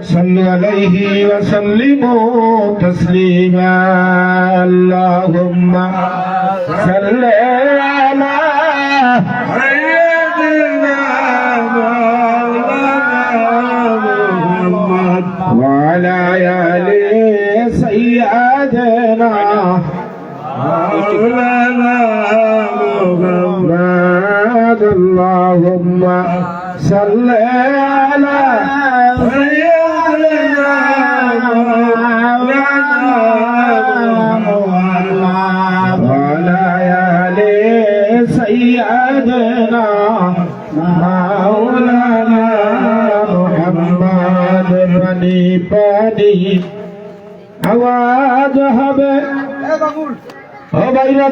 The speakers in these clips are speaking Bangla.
صلوا عليه وسلموا تسليما اللهم صل على سيدنا محمد وعلى آل سيدنا مولانا اللهم صل على سيدنا محمد وعلى آل سيدنا مولانا محمد بني بني আওয়াজ হবে ও বাইরা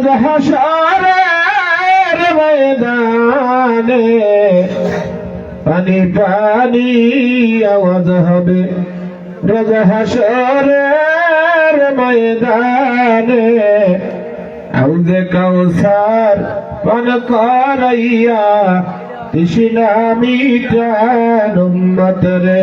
জাহাসারের ময়দানে পানি পানি আওয়াজ হবে। রাজা হাসরের ময়দানে, আউজে কাউসার পান করাইয়া, কৃষ্ণা মিটান উম্মত রে।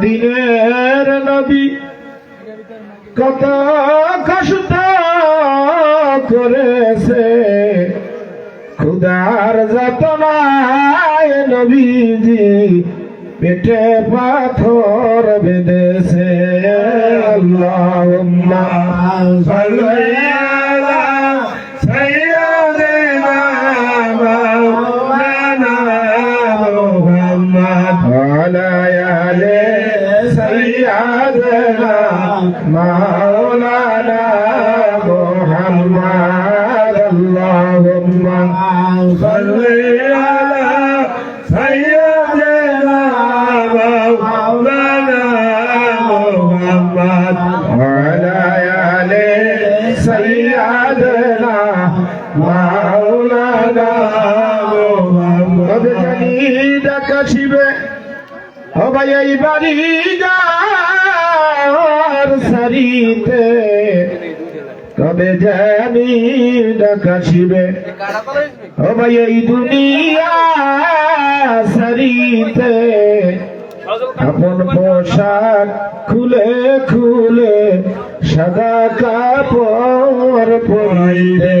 দিনের নবী। কত কষ্ট করেছে। খুদার যতনায় নবীজি পেটে পাথর বেঁধেছে। আল্লাহুম্মা মাওলানা মুহাম্মদ আল্লাহুম্মা সাল্লি আলা সাইয়্যিদিনা মাওলানা মুহাম্মদ ওয়ালা আলি সাইয়্যিদিনা মাওলানা মুহাম্মদ। জানি ডাকা শিবে ও ভাই যার সারিতে। তবে জানি ডাকা শিবে। ও ভাই, এই দুনিয়া সারিতে। আপন পোশাক খুলে খুলে সাদা কাপড় পরিলে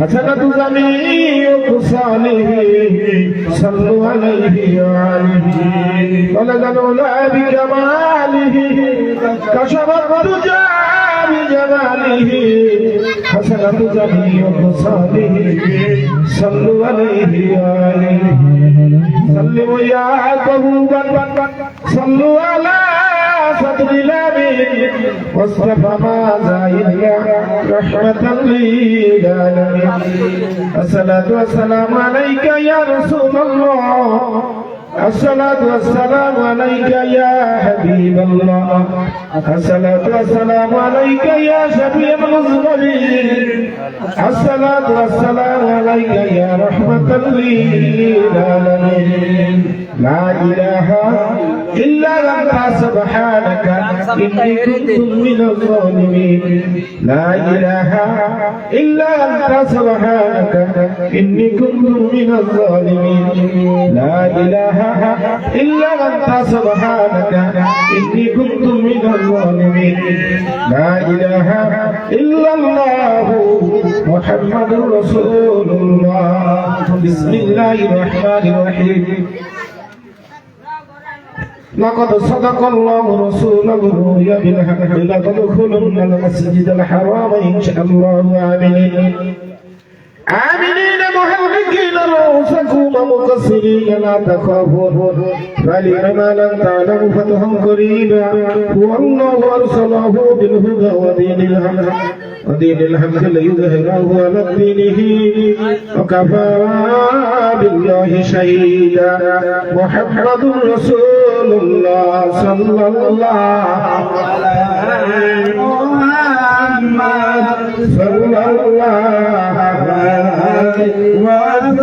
حسنة جميع خصاله صلوا عليه وآله ولد العلا بكماله كشف الدجى بجماله حسنة جميع خصاله صلوا عليه وآله سلموا يا قلوبا صلوا على صدر الأمين واصطفى ما زايد رحمة للعالمين الصلاة والسلام عليك يا رسول الله الصلاة والسلام عليك يا حبيب الله. الصلاة والسلام عليك يا شفيع المذنبين. الصلاة والسلام عليك يا رحمة للعالمين. لا إله إلا أنت سبحانك إني كنت من الظالمين. لا إله إلا أنت سبحانك إني كنت من الظالمين. لا إله إلا أنت سبحانك إني كنت من الظالمين لا إله إلا الله محمد رسول الله بسم الله الرحمن الرحيم لقد صدق الله رسوله الرؤيا بالحق لتدخلن المسجد الحرام إن شاء الله آمنين ومقصرين لا تخافون ما لم تعلموا فتحا قريبا هو الله أرسله بالهدى ودين الحق. ودين الحق ليظهره على دينه. وكفى بالله شهيدا. محمد رسول الله صلى الله عليه محمد صلى الله عليه وسلم.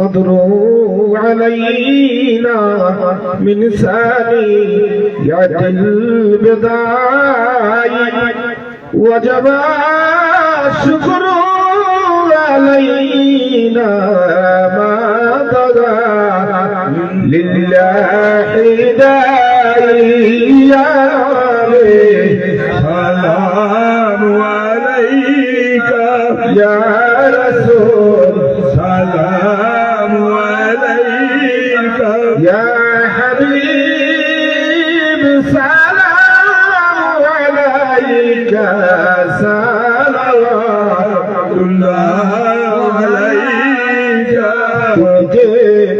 البدر علينا من ثانية البداية. وجب الشكر علينا ما بدا لله داعي سلام عليك يا رسول যে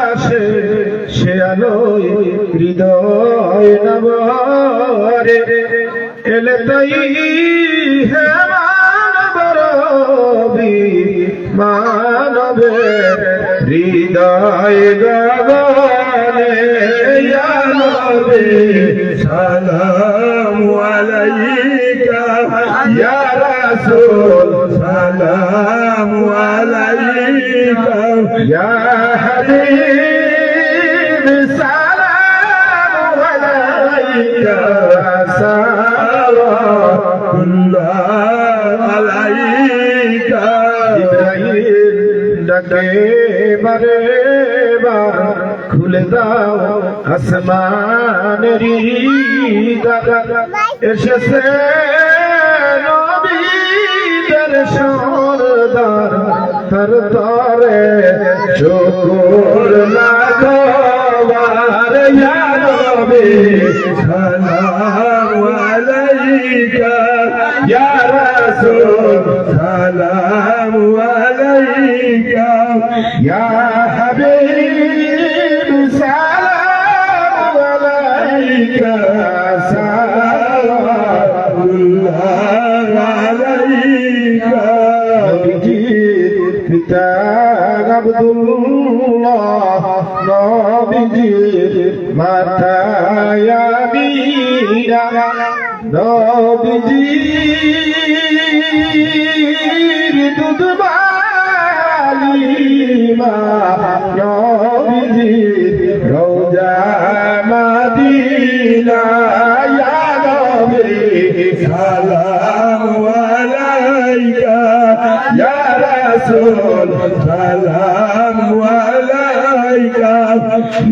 আলোয় হৃদয় নবরে এলে তাই হেমানবরবি মানবে হৃদয় গগনে ইয়ানবে সালাম আলাইকা ইয়া রাসূল। সালাম আলাইকা ইয়া হাবিব। سلام عليك سلام الله عليك ইব্রাহিম ডাকে বারে বার খুলে দাও আসমানেরই দাদা এসেছে নবীদের সরদার তার তরে শুকুর الأنوار يا ربي سلام عليك يا رسول. سلام عليك يا حبيب. سلام عليك سلام الله عليك بجيت عبد الله. নবীজির মাথায় নবীজির দুধ বালিমা নবীজির রোজা মাদিনা সালাম আলাইকা। ইয়া রাসূল সালাম আলাইকা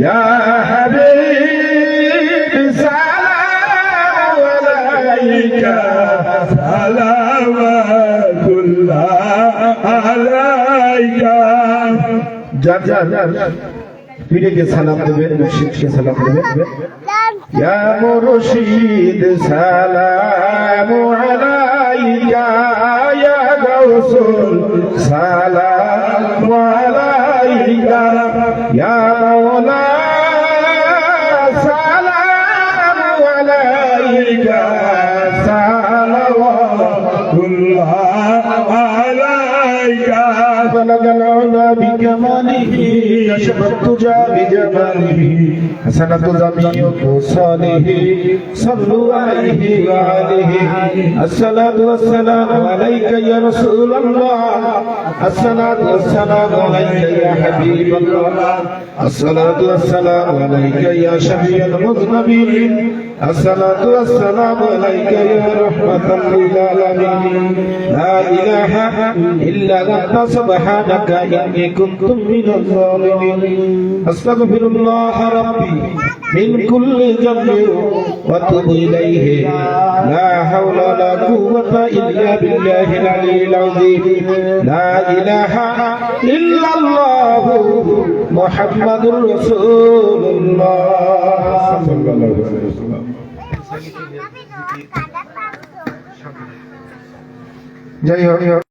ইয়া হাবিব সালাম আলাইকা সালামাতুল্লাহ আলাইকা যার যার পীরকে সালাম দেবেন মুর্শিদকে সালাম দেবেন ইয়া মুর্শিদ সালাম আলাইকা। ইয়া গাউসুল সালাম আলাইকা। عليك يا مولا سلام عليك سلام الله عليك فلقنا بكماله يشبك الدجى بجماله حسنة ضمير صالح صلوا عليه وعليه الصلاة والسلام عليك يا رسول الله الصلاة والسلام عليك يا حبيب الله الصلاة والسلام عليك يا شفيع المذنبين الصلاة والسلام عليك يا رحمة للعالمين لا إله إلا أنت سبحانك إني كنت من الظالمين أستغفر الله ربي من كل ذنب وأتوب إليه لا حول ولا قوة إلا بالله العلي العظيم لا إله إلا الله محمد رسول الله صلى الله عليه وسلم যাই হোক